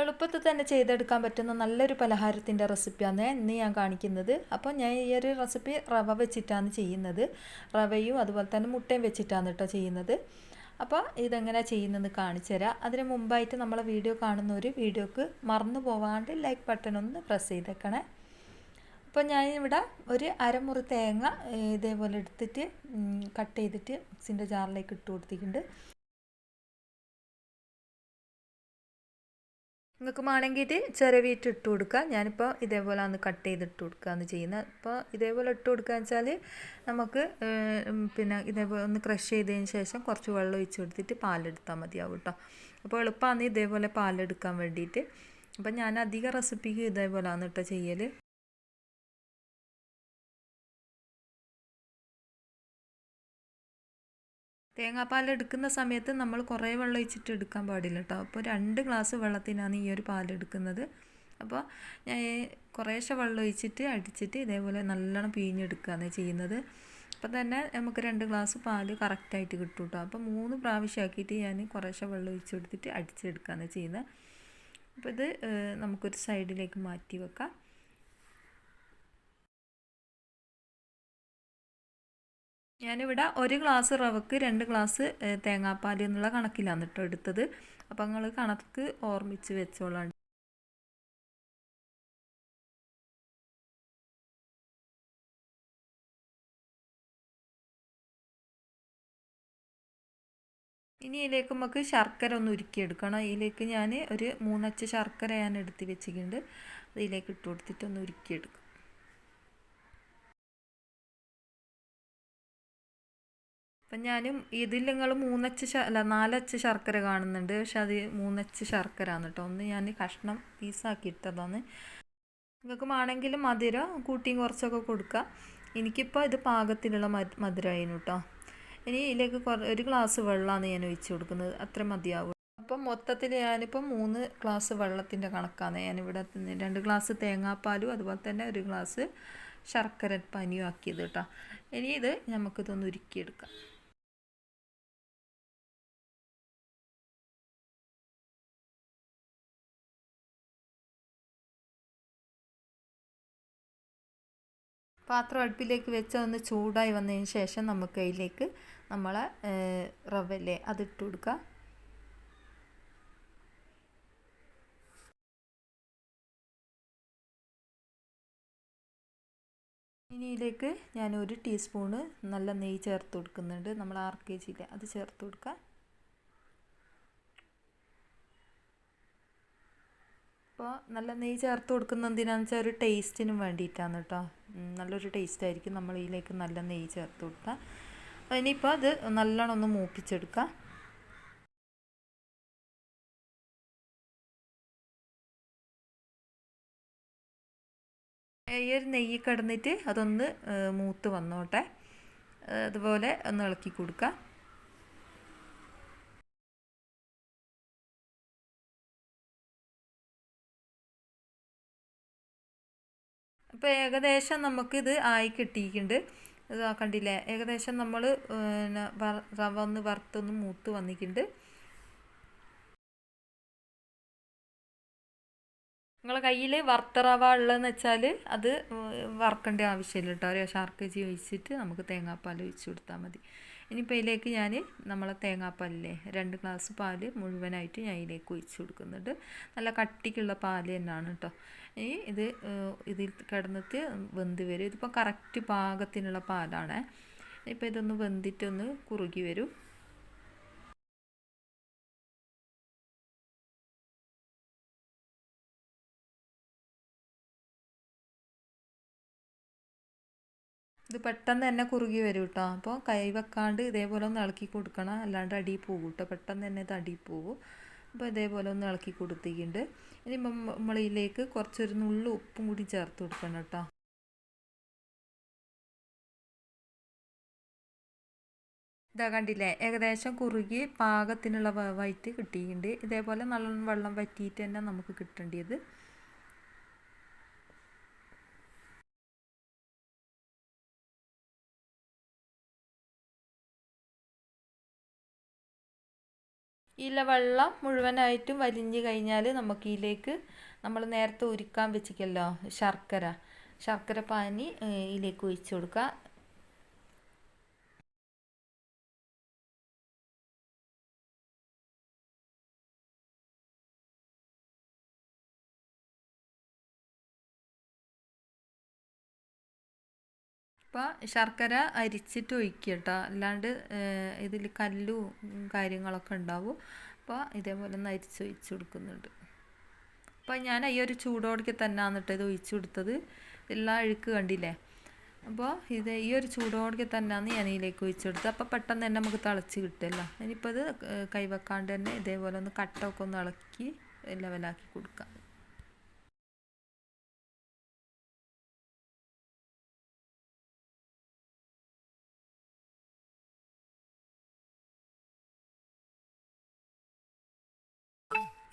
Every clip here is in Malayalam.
എളുപ്പത്തിൽ തന്നെ ചെയ്തെടുക്കാൻ പറ്റുന്ന നല്ലൊരു പലഹാരത്തിന്റെ റെസിപ്പിയാണ് ഇന്ന് ഞാൻ കാണിക്കുന്നത്. അപ്പോൾ ഞാൻ ഈ ഒരു റെസിപ്പി റവ വെച്ചിട്ടാണ് ചെയ്യുന്നത്. റവയും അതുപോലെ തന്നെ മുട്ടയും വെച്ചിട്ടാണ് കേട്ടോ ചെയ്യുന്നത്. അപ്പോൾ ഇതെങ്ങനെ ചെയ്യുന്നതെന്ന് കാണിച്ചു തരാം. അതിന് മുമ്പായിട്ട് നമ്മളെ വീഡിയോ കാണുന്ന ഒരു വീഡിയോക്ക് മറന്നു പോവാണ്ട് ലൈക്ക് ബട്ടൺ ഒന്ന് പ്രസ് ചെയ്തേക്കണേ. അപ്പോൾ ഞാൻ ഇവിടെ ഒരു അരമുറി തേങ്ങ ഇതേപോലെ എടുത്തിട്ട് കട്ട് ചെയ്തിട്ട് മിക്സിന്റെ ജാറിലേക്ക് ഇട്ട് കൊടുത്തിട്ടുണ്ട്. നിങ്ങൾക്ക് വേണമെങ്കിൽ ചിരവിയിട്ട് ഇട്ട് കൊടുക്കുക. ഞാനിപ്പോൾ ഇതേപോലെ ഒന്ന് കട്ട് ചെയ്തിട്ട് കൊടുക്കുകയാണ് ചെയ്യുന്നത്. അപ്പോൾ ഇതേപോലെ ഇട്ട് കൊടുക്കുക വെച്ചാൽ നമുക്ക് പിന്നെ ഇതേപോലെ ഒന്ന് ക്രഷ് ചെയ്തതിന് ശേഷം കുറച്ച് വെള്ളം ഒഴിച്ച് കൊടുത്തിട്ട് പാലെടുത്താൽ മതിയാവും കേട്ടോ. അപ്പോൾ എളുപ്പമാണ് ഇതേപോലെ പാലെടുക്കാൻ വേണ്ടിയിട്ട്. അപ്പം ഞാൻ അധിക റെസിപ്പിക്ക് ഇതേപോലെയാണ് കേട്ടോ ചെയ്യൽ തേങ്ങാപ്പാൽ എടുക്കുന്ന സമയത്ത് നമ്മൾ കുറേ വെള്ളം ഒഴിച്ചിട്ട് എടുക്കാൻ പാടില്ല കേട്ടോ. അപ്പോൾ രണ്ട് ഗ്ലാസ് വെള്ളത്തിനാണ് ഈ ഒരു പാൽ എടുക്കുന്നത്. അപ്പോൾ ഞാൻ കുറേശ്ശെ വെള്ളം ഒഴിച്ചിട്ട് അടിച്ചിട്ട് ഇതേപോലെ നല്ലോണം പിഴിഞ്ഞെടുക്കുകയാണ് ചെയ്യുന്നത്. അപ്പോൾ തന്നെ നമുക്ക് രണ്ട് ഗ്ലാസ് പാൽ കറക്റ്റായിട്ട് കിട്ടും കേട്ടോ. അപ്പോൾ മൂന്ന് പ്രാവശ്യമാക്കിയിട്ട് ഞാൻ കുറേശ്ശെ വെള്ളം ഒഴിച്ച് കൊടുത്തിട്ട് അടിച്ചെടുക്കുകയാണ് ചെയ്യുന്നത്. അപ്പോൾ ഇത് നമുക്കൊരു സൈഡിലേക്ക് മാറ്റി വെക്കാം. ഞാനിവിടെ ഒരു ഗ്ലാസ് റവക്ക് രണ്ട് ഗ്ലാസ് തേങ്ങാപ്പാൽ എന്നുള്ള കണക്കിലാണ് കേട്ടോ എടുത്തത്. അപ്പം നിങ്ങൾ കണക്ക് ഓർമ്മിച്ച് വെച്ചോളാം ഇനി ഇതിലേക്ക് നമുക്ക് ശർക്കര ഒന്ന് ഉരുക്കിയെടുക്കണം ഇതിലേക്ക് ഞാൻ ഒരു മൂന്നച്ച് ശർക്കര ഞാൻ എടുത്ത് വെച്ചിട്ടുണ്ട്. അതിലേക്ക് ഇട്ട് കൊടുത്തിട്ട് ഒന്ന് ഉരുക്കിയെടുക്കും അപ്പം ഞാനും ഇതിൽ നിങ്ങൾ മൂന്നച്ച് അല്ല നാലച്ച് ശർക്കര കാണുന്നുണ്ട്. പക്ഷെ അത് മൂന്നച്ച് ശർക്കര ആണ് കേട്ടോ. ഒന്ന് ഞാൻ കഷ്ണം പീസാക്കി ഇട്ടതാണ് നിങ്ങൾക്ക് വേണമെങ്കിൽ മധുരം കൂട്ടിയും കുറച്ചൊക്കെ കൊടുക്കുക. എനിക്കിപ്പോൾ ഇത് പാകത്തിലുള്ള മധുരമായിരുന്നു കേട്ടോ. ഇനി ഇതിലേക്ക് ഒരു ഗ്ലാസ് വെള്ളമാണ് ഞാൻ ഒഴിച്ചു കൊടുക്കുന്നത്. അത്ര മതിയാവും അപ്പം മൊത്തത്തിൽ ഞാനിപ്പോൾ മൂന്ന് ഗ്ലാസ് വെള്ളത്തിന്റെ കണക്കാണ്. ഞാനിവിടെ രണ്ട് ഗ്ലാസ് തേങ്ങാപ്പാലും അതുപോലെ തന്നെ ഒരു ഗ്ലാസ് ശർക്കര പനിയും ആക്കിയത് കേട്ടോ. ഇനി ഇത് നമുക്കിതൊന്ന് ഉരുക്കിയെടുക്കാം. പാത്രം അടുപ്പിലേക്ക് വെച്ച് ചൂടായി വന്നതിന് ശേഷം നമുക്ക് അതിലേക്ക് നമ്മളെ റവല്ലേ അതിട്ട് കൊടുക്കുക ഇനിയിലേക്ക് ഞാൻ ഒരു ടീസ്പൂണ് നല്ല നെയ്യ് ചേർത്ത് കൊടുക്കുന്നുണ്ട്. നമ്മൾ ആർ കെ ജിയിലെ അത് ചേർത്ത് കൊടുക്കുക അപ്പോൾ നല്ല നെയ്യ് ചേർത്ത് കൊടുക്കുന്നത് എന്തിനാണെന്ന് വെച്ചാൽ ഒരു ടേസ്റ്റിനും വേണ്ടിയിട്ടാണ് കേട്ടോ. നല്ലൊരു ടേസ്റ്റ് ആയിരിക്കും നമ്മൾ ഇതിലേക്ക് നല്ല നെയ്യ് ചേർത്ത് കൊടുക്കുക ഇനിയിപ്പോൾ അത് നല്ലോണം ഒന്ന് മൂപ്പിച്ചെടുക്കുക ഈ ഒരു നെയ്യ് കിടന്നിട്ട് അതൊന്ന് മൂത്ത് വന്നോട്ടെ. അതുപോലെ ഒന്ന് ഇളക്കി കൊടുക്കുക അപ്പോൾ ഏകദേശം നമുക്കിത് ആയി കിട്ടിയിട്ടുണ്ട്. കണ്ടില്ലേ? ഏകദേശം നമ്മൾ പിന്നെ റവ ഒന്ന് വറുത്തൊന്ന് മൂത്ത് വന്നിട്ടുണ്ട്. നിങ്ങളെ കയ്യിൽ വറുത്ത റവ ഉള്ളതെന്ന് വെച്ചാൽ അത് വറക്കേണ്ട ആവശ്യമില്ല കേട്ടോ. ഒരു ശർക്കര ഒഴിച്ചിട്ട് നമുക്ക് തേങ്ങാപ്പാൽ ഒഴിച്ച് കൊടുത്താൽ മതി. ഇനിയിപ്പോൾ ഇതിലേക്ക് ഞാൻ നമ്മളെ തേങ്ങാപ്പാലില്ലേ രണ്ട് ഗ്ലാസ് പാൽ മുഴുവനായിട്ട് ഞാൻ ഇതിലേക്ക് ഒഴിച്ച് കൊടുക്കുന്നുണ്ട്. നല്ല കട്ടിക്കുള്ള പാൽ തന്നെയാണ് കേട്ടോ. ഈ ഇത് ഇതിൽ കിടന്നിട്ട് വെന്ത് വരും. ഇതിപ്പോൾ കറക്റ്റ് പാകത്തിനുള്ള പാലാണ്. ഇപ്പോൾ ഇതൊന്ന് വെന്തിട്ടൊന്ന് കുറുകി വരും. ഇത് പെട്ടെന്ന് തന്നെ കുറുകി വരും കേട്ടോ അപ്പോൾ കൈ വെക്കാണ്ട് ഇതേപോലെ ഒന്ന് ഇളക്കി കൊടുക്കണം. അല്ലാണ്ട് അടി പോകും കേട്ടോ പെട്ടെന്ന് തന്നെ ഇത് അടി പോകും അപ്പോൾ ഇതേപോലെ ഒന്ന് ഇളക്കി കൊടുത്തിട്ടുണ്ട്. ഇനി നമ്മളിലേക്ക് കുറച്ചൊരു നുള്ളു ഉപ്പും കൂടി ചേർത്ത് കൊടുക്കണം കേട്ടോ ഇതാ കണ്ടില്ലേ? ഏകദേശം കുറുകി പാകത്തിനുള്ള വേവായിട്ട് കിട്ടിയിട്ടുണ്ട്. ഇതേപോലെ നല്ല വെള്ളം വറ്റിയിട്ട് തന്നെ നമുക്ക് കിട്ടേണ്ടത് ഇല വെള്ളം മുഴുവനായിട്ടും വലിഞ്ഞു കഴിഞ്ഞാൽ നമുക്ക് ഇതിലേക്ക് നമ്മൾ നേരത്തെ ഉരുക്കാൻ വെച്ചിക്കല്ലോ ശർക്കര. ശർക്കര പാനി ഇതിലേക്ക് ഒഴിച്ചു കൊടുക്കുക. അപ്പോൾ ശർക്കര അരിച്ചിട്ട് ഒഴിക്കുക കേട്ടോ അല്ലാണ്ട് ഇതിൽ കല്ലും കാര്യങ്ങളൊക്കെ ഉണ്ടാവും അപ്പോൾ ഇതേപോലെ ഒന്ന് അരിച്ച് ഒഴിച്ച് കൊടുക്കുന്നുണ്ട്. അപ്പോൾ ഞാൻ ഈ ഒരു ചൂടോടൊക്കെ തന്നെയാണ് കേട്ടോ ഇത് ഒഴിച്ചു കൊടുത്തത്. എല്ലാ അഴുക്ക് കണ്ടില്ലേ? അപ്പോൾ ഇത് ഈ ഒരു ചൂടോടൊക്കെ തന്നെയാണ് ഞാൻ ഇതിലേക്ക് ഒഴിച്ചു കൊടുത്തത് അപ്പോൾ പെട്ടെന്ന് തന്നെ നമുക്ക് തിളച്ച് കിട്ടുമല്ലോ ഇനിയിപ്പോൾ ഇത് കൈവെക്കാണ്ട് തന്നെ ഇതേപോലെ ഒന്ന് കട്ടൊക്കെ ഒന്ന് ഇളക്കി ലെവലാക്കി കൊടുക്കാം.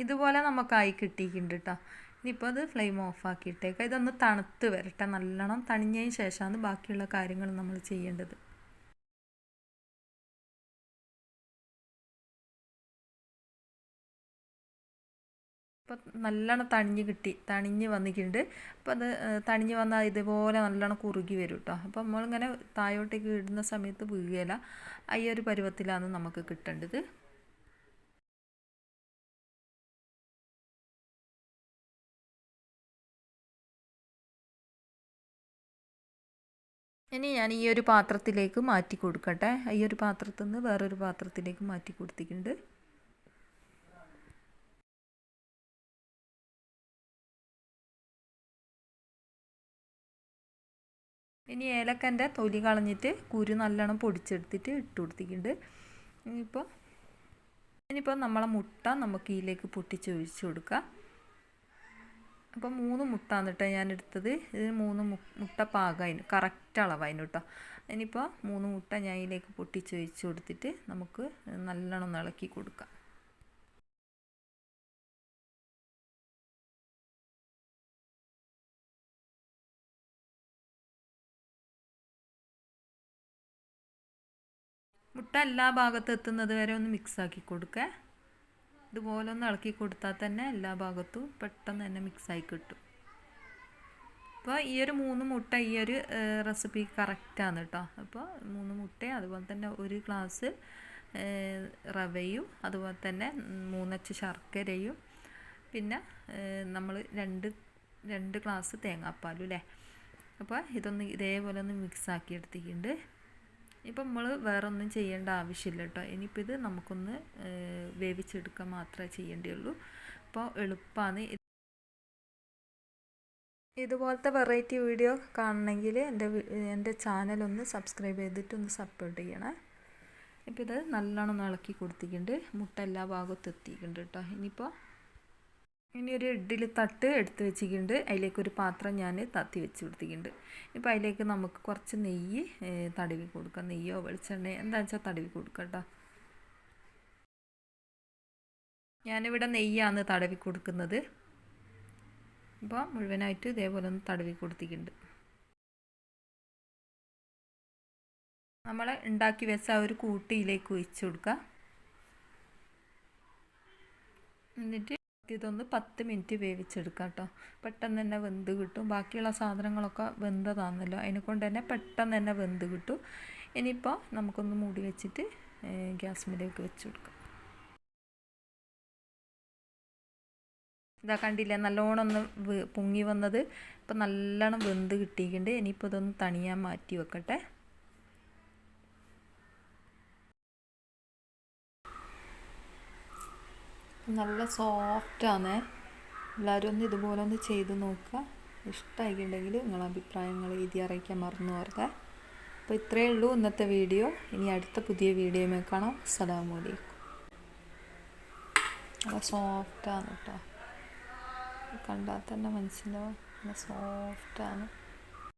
ഇതുപോലെ നമുക്കായി കിട്ടിയിട്ടുണ്ട് കേട്ടോ ഇനിയിപ്പോൾ അത് ഫ്ലെയിം ഓഫ് ആക്കിയിട്ടേക്കാം. ഇതൊന്ന് തണുത്ത് വരട്ടെ. നല്ലോണം തണിഞ്ഞതിന് ശേഷമാണ് ബാക്കിയുള്ള കാര്യങ്ങൾ നമ്മൾ ചെയ്യേണ്ടത്. ഇപ്പം നല്ലോണം തണിഞ്ഞ് കിട്ടി. തണിഞ്ഞ് വന്നിട്ടുണ്ട്. അപ്പോൾ അത് തണിഞ്ഞ് വന്നാൽ ഇതുപോലെ നല്ലോണം കുറുകി വരും കേട്ടോ അപ്പോൾ നമ്മളിങ്ങനെ താഴോട്ടേക്ക് ഇടുന്ന സമയത്ത് വീഴുകയില്ല ഈ ഒരു പരുവത്തിലാണ് നമുക്ക് കിട്ടേണ്ടത്. ഇനി ഞാൻ ഈ ഒരു പാത്രത്തിലേക്ക് മാറ്റി കൊടുക്കട്ടെ. ഈ ഒരു പാത്രത്തിൽ നിന്ന് വേറൊരു പാത്രത്തിലേക്ക് മാറ്റി കൊടുത്തിട്ടുണ്ട്. ഇനി ഏലക്കന്റെ തൊലി കളഞ്ഞിട്ട് കുരു നല്ലോണം പൊടിച്ചെടുത്തിട്ട് ഇട്ട് കൊടുത്തിട്ടുണ്ട്. ഇനിയിപ്പോൾ ഇനിയിപ്പോൾ നമ്മളെ മുട്ട നമുക്ക് ഇതിലേക്ക് പൊട്ടിച്ചൊഴിച്ച് കൊടുക്കാം. അപ്പോൾ മൂന്ന് മുട്ട കേട്ടോ ഞാൻ എടുത്തത് ഇത് മൂന്ന് മുട്ട പാകമായിന് കറക്റ്റ് അളവായിന് കേട്ടോ ഇനിയിപ്പോൾ മൂന്ന് മുട്ട ഞാൻ ഇതിലേക്ക് പൊട്ടിച്ച് വെച്ച് കൊടുത്തിട്ട് നമുക്ക് നല്ലോണം ഇളക്കി കൊടുക്കാം. മുട്ട എല്ലാ ഭാഗത്തും എത്തുന്നത് വരെ ഒന്ന് മിക്സാക്കി കൊടുക്കുക ഇതുപോലെ ഒന്ന് ഇളക്കി കൊടുത്താൽ തന്നെ എല്ലാ ഭാഗത്തും പെട്ടെന്ന് തന്നെ മിക്സായി കിട്ടും. അപ്പോൾ ഈ ഒരു മൂന്ന് മുട്ട ഈ ഒരു റെസിപ്പി കറക്റ്റാണ് കേട്ടോ അപ്പോൾ മൂന്ന് മുട്ട അതുപോലെ തന്നെ ഒരു ഗ്ലാസ് റവയും അതുപോലെ തന്നെ മൂന്നച്ച് ശർക്കരയും പിന്നെ നമ്മൾ രണ്ട് രണ്ട് ഗ്ലാസ് തേങ്ങാപ്പാലും അല്ലേ അപ്പോൾ ഇതൊന്ന് ഇതേപോലെ ഒന്ന് മിക്സ് ആക്കി എടുത്തിട്ടുണ്ട്. ഇപ്പം നമ്മൾ വേറെ ഒന്നും ചെയ്യേണ്ട ആവശ്യമില്ല കേട്ടോ ഇനിയിപ്പോൾ ഇത് നമുക്കൊന്ന് വേവിച്ചെടുക്കുക മാത്രമേ ചെയ്യേണ്ടിയുള്ളൂ. അപ്പോൾ എളുപ്പമാണ് ഇതുപോലത്തെ വെറൈറ്റി വീഡിയോ കാണണമെങ്കിൽ എന്റെ എന്റെ ചാനലൊന്ന് സബ്സ്ക്രൈബ് ചെയ്തിട്ട് ഒന്ന് സപ്പോർട്ട് ചെയ്യണേ. ഇപ്പോൾ ഇത് നല്ലോണം ഒന്ന് ഇളക്കി കൊടുത്തിട്ടുണ്ട്. മുട്ട എല്ലാ ഭാഗത്തും എത്തിയിട്ടുണ്ട് കേട്ടോ ഇനിയിപ്പോൾ ഇനി ഒരു ഇഡ്ഡലി തട്ട് എടുത്ത് വെച്ചിട്ടുണ്ട്. അതിലേക്ക് ഒരു പാത്രം ഞാൻ തത്തി വെച്ച് കൊടുത്തിട്ടുണ്ട്. ഇപ്പോൾ അതിലേക്ക് നമുക്ക് കുറച്ച് നെയ്യ് തടവി കൊടുക്കാം. നെയ്യോ വെളിച്ചെണ്ണ എന്താണെന്ന് വെച്ചാൽ തടവി കൊടുക്കാം കേട്ടോ ഞാനിവിടെ നെയ്യാണ് തടവി കൊടുക്കുന്നത്. അപ്പോൾ മുഴുവനായിട്ട് ഇതേപോലെ ഒന്ന് തടവി കൊടുത്തിട്ടുണ്ട്. നമ്മൾ ഉണ്ടാക്കി വെച്ച ആ ഒരു കൂട്ടിയിലേക്ക് ഒഴിച്ചു കൊടുക്കുക എന്നിട്ട് ഇതൊന്ന് പത്ത് മിനിറ്റ് വേവിച്ചെടുക്കാം കേട്ടോ. പെട്ടെന്ന് തന്നെ വെന്ത് കിട്ടും. ബാക്കിയുള്ള സാധനങ്ങളൊക്കെ വെന്തതാണല്ലോ. അതിനെ കൊണ്ട് തന്നെ പെട്ടെന്ന് തന്നെ വെന്ത് കിട്ടും. ഇനിയിപ്പോൾ നമുക്കൊന്ന് മൂടി വെച്ചിട്ട് ഗ്യാസ്മിലേക്ക് വെച്ച് കൊടുക്കാം ഇതാ കണ്ടില്ലേ നല്ലോണം ഒന്ന് പൊങ്ങി വന്നത്. ഇപ്പം നല്ലോണം വെന്ത് കിട്ടിയിട്ടുണ്ട്. ഇനിയിപ്പോൾ ഇതൊന്ന് തണിയാൻ മാറ്റി വെക്കട്ടെ. നല്ല സോഫ്റ്റാണ് എല്ലാവരും ഒന്ന് ഇതുപോലെ ഒന്ന് ചെയ്ത് നോക്കുക. ഇഷ്ടമായിട്ടുണ്ടെങ്കിൽ നിങ്ങളെ അഭിപ്രായങ്ങൾ എഴുതി അറിയിക്കാൻ മറന്നു പോരുക അപ്പോൾ ഇത്രയേ ഉള്ളൂ ഇന്നത്തെ വീഡിയോ. ഇനി അടുത്ത പുതിയ വീഡിയോയിൽ കാണാം. അസ്സലാമലൈക്കും നല്ല സോഫ്റ്റാണ് കേട്ടോ കണ്ടാൽ തന്നെ മനസ്സിലാവും നല്ല സോഫ്റ്റാണ്